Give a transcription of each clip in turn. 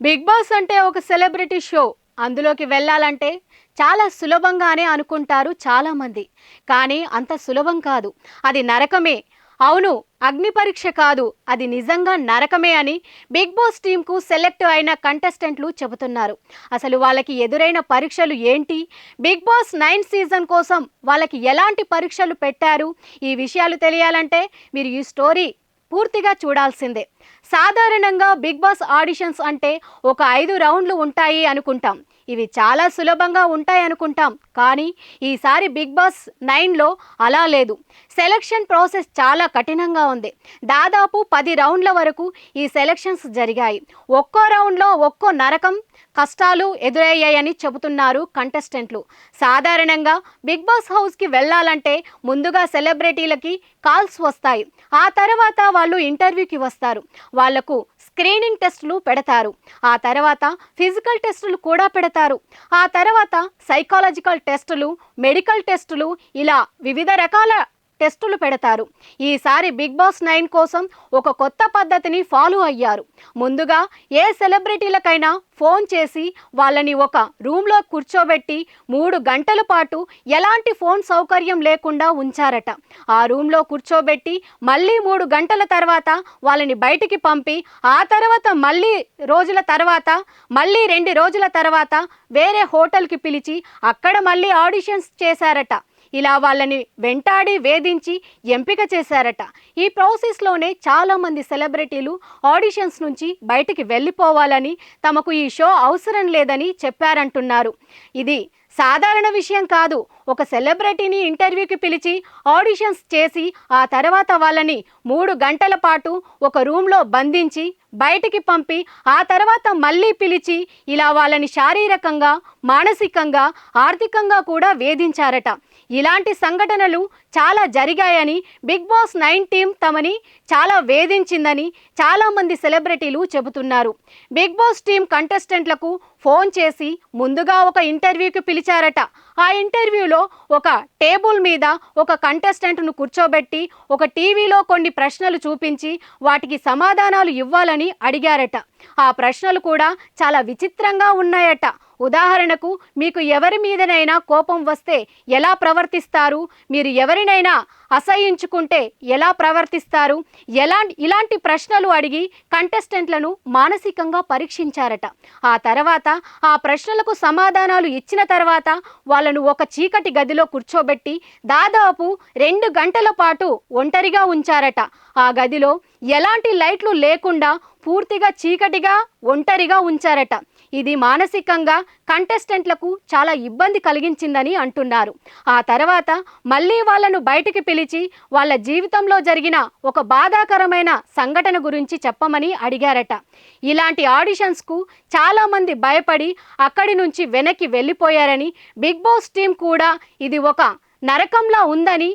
Big boss అంటే ఒక celebrity show. అందులోకి వెళ్ళాలంటే చాలా సులభంగానే అనుకుంటారు చాలామంది. కానీ అంత సులభం కాదు. అది నరకమే. అవును అగ్ని పరీక్ష కాదు. అది నిజంగా నరకమే అని బిగ్ బాస్ టీంకు సెలెక్ట్ అయిన కంటెస్టెంట్లు చెబుతున్నారు. అసలు వాళ్ళకి ఎదురైన పరీక్షలు ఏంటి? బిగ్ బాస్ నైన్ సీజన్ కోసం వాళ్ళకి ఎలాంటి పరీక్షలు పెట్టారు? ఈ విషయాలు తెలియాలంటే మీరు ఈ స్టోరీ పూర్తిగా చూడాల్సిందే. సాధారణంగా బిగ్ బాస్ ఆడిషన్స్ అంటే ఒక ఐదు రౌండ్లు ఉంటాయి అనుకుంటాం. ఇవి చాలా సులభంగా ఉంటాయి అనుకుంటాం. కానీ ఈసారి బిగ్ బాస్ నైన్లో అలా లేదు. సెలక్షన్ ప్రాసెస్ చాలా కఠినంగా ఉంది. దాదాపు పది రౌండ్ల వరకు ఈ సెలక్షన్స్ జరిగాయి. ఒక్కో రౌండ్లో ఒక్కో నరకం కష్టాలు ఎదురయ్యాయని చెబుతున్నారు కంటెస్టెంట్లు. సాధారణంగా బిగ్ బాస్ హౌస్కి వెళ్ళాలంటే ముందుగా సెలబ్రిటీలకి కాల్స్ వస్తాయి. ఆ తర్వాత వాళ్ళు ఇంటర్వ్యూకి వస్తారు. వాళ్ళకు స్క్రీనింగ్ టెస్టులు పెడతారు. ఆ తర్వాత ఫిజికల్ టెస్టులు కూడా పెడతారు. ఆ తర్వాత సైకాలజికల్ టెస్టులు మెడికల్ టెస్టులు ఇలా వివిధ రకాల టెస్టులు పెడతారు. ఈసారి బిగ్ బాస్ నైన్ కోసం ఒక కొత్త పద్ధతిని ఫాలో అయ్యారు. ముందుగా ఏ సెలబ్రిటీలకైనా ఫోన్ చేసి వాళ్ళని ఒక రూమ్లో కూర్చోబెట్టి మూడు గంటల పాటు ఎలాంటి ఫోన్ సౌకర్యం లేకుండా ఉంచారట. ఆ రూమ్లో కూర్చోబెట్టి మళ్ళీ మూడు గంటల తర్వాత వాళ్ళని బయటికి పంపి ఆ తర్వాత మళ్ళీ రోజుల తర్వాత మళ్ళీ రెండు రోజుల తర్వాత వేరే హోటల్కి పిలిచి అక్కడ మళ్ళీ ఆడిషన్స్ చేశారట. ఇలా వాళ్ళని వెంటాడి వేధించి ఎంపిక చేశారట. ఈ ప్రాసెస్లోనే చాలామంది సెలబ్రిటీలు ఆడిషన్స్ నుంచి బయటికి వెళ్ళిపోవాలని తమకు ఈ షో అవసరం లేదని చెప్పారంటున్నారు. ఇది సాధారణ విషయం కాదు. ఒక సెలబ్రిటీని ఇంటర్వ్యూకి పిలిచి ఆడిషన్స్ చేసి ఆ తర్వాత వాళ్ళని మూడు గంటల పాటు ఒక రూమ్లో బంధించి బయటికి పంపి ఆ తర్వాత మళ్ళీ పిలిచి ఇలా వాళ్ళని శారీరకంగా మానసికంగా ఆర్థికంగా కూడా వేధించారట. ఇలాంటి సంఘటనలు చాలా జరిగాయని బిగ్ బాస్ నైన్ టీం తమని చాలా వేధించిందని చాలామంది సెలబ్రిటీలు చెబుతున్నారు. బిగ్ బాస్ టీం కంటెస్టెంట్లకు ఫోన్ చేసి ముందుగా ఒక ఇంటర్వ్యూకి పిలిచారట. ఆ ఇంటర్వ్యూలో ఒక టేబుల్ మీద ఒక కంటెస్టెంట్ను కూర్చోబెట్టి ఒక టీవీలో కొన్ని ప్రశ్నలు చూపించి వాటికి సమాధానాలు ఇవ్వాలని అడిగారట. ఆ ప్రశ్నలు కూడా చాలా విచిత్రంగా ఉన్నాయట. ఉదాహరణకు మీకు ఎవరి మీదనైనా కోపం వస్తే ఎలా ప్రవర్తిస్తారు? మీరు ఎవరినైనా అసహించుకుంటే ఎలా ప్రవర్తిస్తారు? ఎలా ఇలాంటి ప్రశ్నలు అడిగి కంటెస్టెంట్లను మానసికంగా పరీక్షించారట. ఆ తర్వాత ఆ ప్రశ్నలకు సమాధానాలు ఇచ్చిన తర్వాత వాళ్ళను ఒక చీకటి గదిలో కూర్చోబెట్టి దాదాపు రెండు గంటల పాటు ఒంటరిగా ఉంచారట. ఆ గదిలో ఎలాంటి లైట్లు లేకుండా పూర్తిగా చీకటిగా ఒంటరిగా ఉంచారట. ఇది మానసికంగా కంటెస్టెంట్లకు చాలా ఇబ్బంది కలిగించిందని అంటున్నారు. ఆ తర్వాత మళ్ళీ వాళ్ళను బయటికి పిలిచి వాళ్ళ జీవితంలో జరిగిన ఒక బాధాకరమైన సంఘటన గురించి చెప్పమని అడిగారట. ఇలాంటి ఆడిషన్స్కు చాలామంది భయపడి అక్కడి నుంచి వెనక్కి వెళ్ళిపోయారని బిగ్ బాస్ టీం కూడా ఇది ఒక నరకంలా ఉందని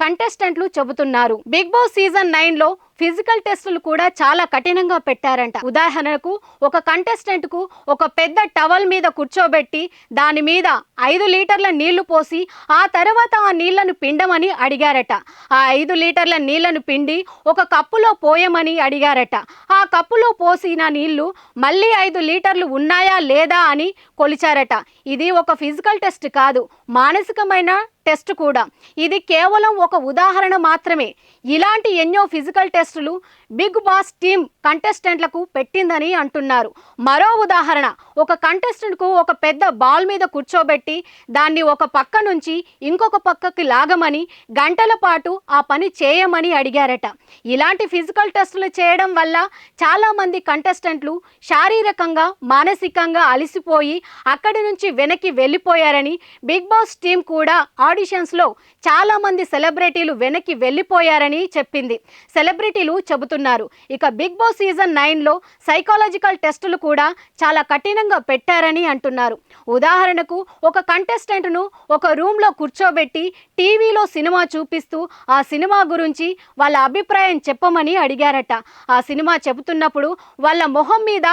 కంటెస్టెంట్లు చెబుతున్నారు. బిగ్ బాస్ సీజన్ నైన్లో ఫిజికల్ టెస్టులు కూడా చాలా కఠినంగా పెట్టారంట. ఉదాహరణకు ఒక కంటెస్టెంట్కు ఒక పెద్ద టవల్ మీద కూర్చోబెట్టి దాని మీద ఐదు లీటర్ల నీళ్ళు పోసి ఆ తర్వాత ఆ నీళ్ళను పిండమని అడిగారట. ఆ ఐదు లీటర్ల నీళ్ళను పిండి ఒక కప్పులో పోయమని అడిగారట. ఆ కప్పులో పోసిన నీళ్ళు మళ్ళీ ఐదు లీటర్లు ఉన్నాయా లేదా అని కొలిచారట. ఇది ఒక ఫిజికల్ టెస్ట్ కాదు మానసికమైన టెస్ట్ కూడా. ఇది కేవలం ఒక ఉదాహరణ మాత్రమే. ఇలాంటి ఎన్నో ఫిజికల్ టెస్టులు బిగ్ బాస్ టీం కంటెస్టెంట్లకు పెట్టిందని అంటున్నారు. మరో ఉదాహరణ ఒక కంటెస్టెంట్కు ఒక పెద్ద బాల్ మీద కూర్చోబెట్టి దాన్ని ఒక పక్క నుంచి ఇంకొక పక్కకి లాగమని గంటల పాటు ఆ పని చేయమని అడిగారట. ఇలాంటి ఫిజికల్ టెస్టులు చేయడం వల్ల చాలామంది కంటెస్టెంట్లు శారీరకంగా మానసికంగా అలసిపోయి అక్కడి నుంచి వెనక్కి వెళ్ళిపోయారని బిగ్ బాస్ టీం కూడా ఆడిషన్స్లో చాలామంది సెలబ్రిటీలు వెనక్కి వెళ్ళిపోయారని చెప్పింది. సెలబ్రిటీలు చెబుతున్నారు. ఇక బిగ్ బాస్ సీజన్ నైన్లో సైకాలజికల్ టెస్టులు కూడా చాలా కఠినంగా పెట్టారని అంటున్నారు. ఉదాహరణకు ఒక కంటెస్టెంట్ను ఒక రూమ్లో కూర్చోబెట్టి టీవీలో సినిమా చూపిస్తూ ఆ సినిమా గురించి వాళ్ళ అభిప్రాయం చెప్పమని అడిగారట. ఆ సినిమా చెబుతున్నప్పుడు వాళ్ళ మొహం మీద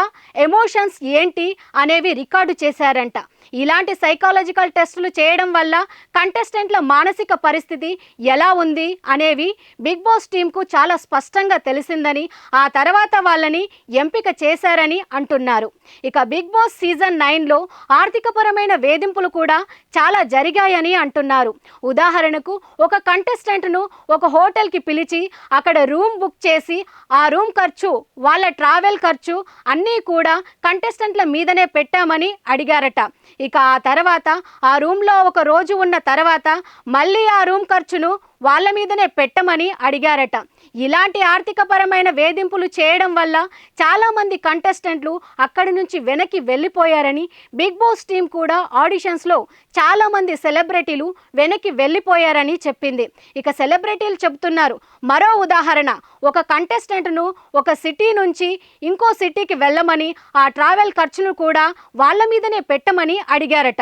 ఎమోషన్స్ ఏంటి అనేవి రికార్డు చేశారంట. ఇలాంటి సైకాలజికల్ టెస్టులు చేయడం వల్ల కంటెస్టెంట్ల మానసిక పరిస్థితి ఎలా ఉంది అనేవి బిగ్ బాస్ టీంకు చాలా స్పష్టంగా తెలిసిందని ఆ తర్వాత వాళ్ళని ఎంపిక చేశారని అంటున్నారు. ఇక బిగ్ బాస్ సీజన్ నైన్లో ఆర్థికపరమైన వేధింపులు కూడా చాలా జరిగాయని అంటున్నారు. ఉదాహరణకు ఒక కంటెస్టెంట్ను ఒక హోటల్కి పిలిచి అక్కడ రూమ్ బుక్ చేసి ఆ రూమ్ ఖర్చు వాళ్ళ ట్రావెల్ ఖర్చు అన్నీ కూడా కంటెస్టెంట్ల మీదనే పెట్టామని అడిగారట. ఇక ఆ తర్వాత ఆ రూమ్లో ఒక రోజు ఉన్న తర్వాత మళ్ళీ ఆ రూమ్ ఖర్చును వాళ్ళ మీదనే పెట్టమని అడిగారట. ఇలాంటి ఆర్థికపరమైన వేధింపులు చేయడం వల్ల చాలామంది కంటెస్టెంట్లు అక్కడి నుంచి వెనక్కి వెళ్ళిపోయారని బిగ్ బాస్ టీం కూడా ఆడిషన్స్లో చాలామంది సెలబ్రిటీలు వెనక్కి వెళ్ళిపోయారని చెప్పింది. ఇక సెలబ్రిటీలు చెబుతున్నారు మరో ఉదాహరణ ఒక కంటెస్టెంట్ను ఒక సిటీ నుంచి ఇంకో సిటీకి వెళ్ళమని ఆ ట్రావెల్ ఖర్చును కూడా వాళ్ళ మీదనే పెట్టమని అడిగారట.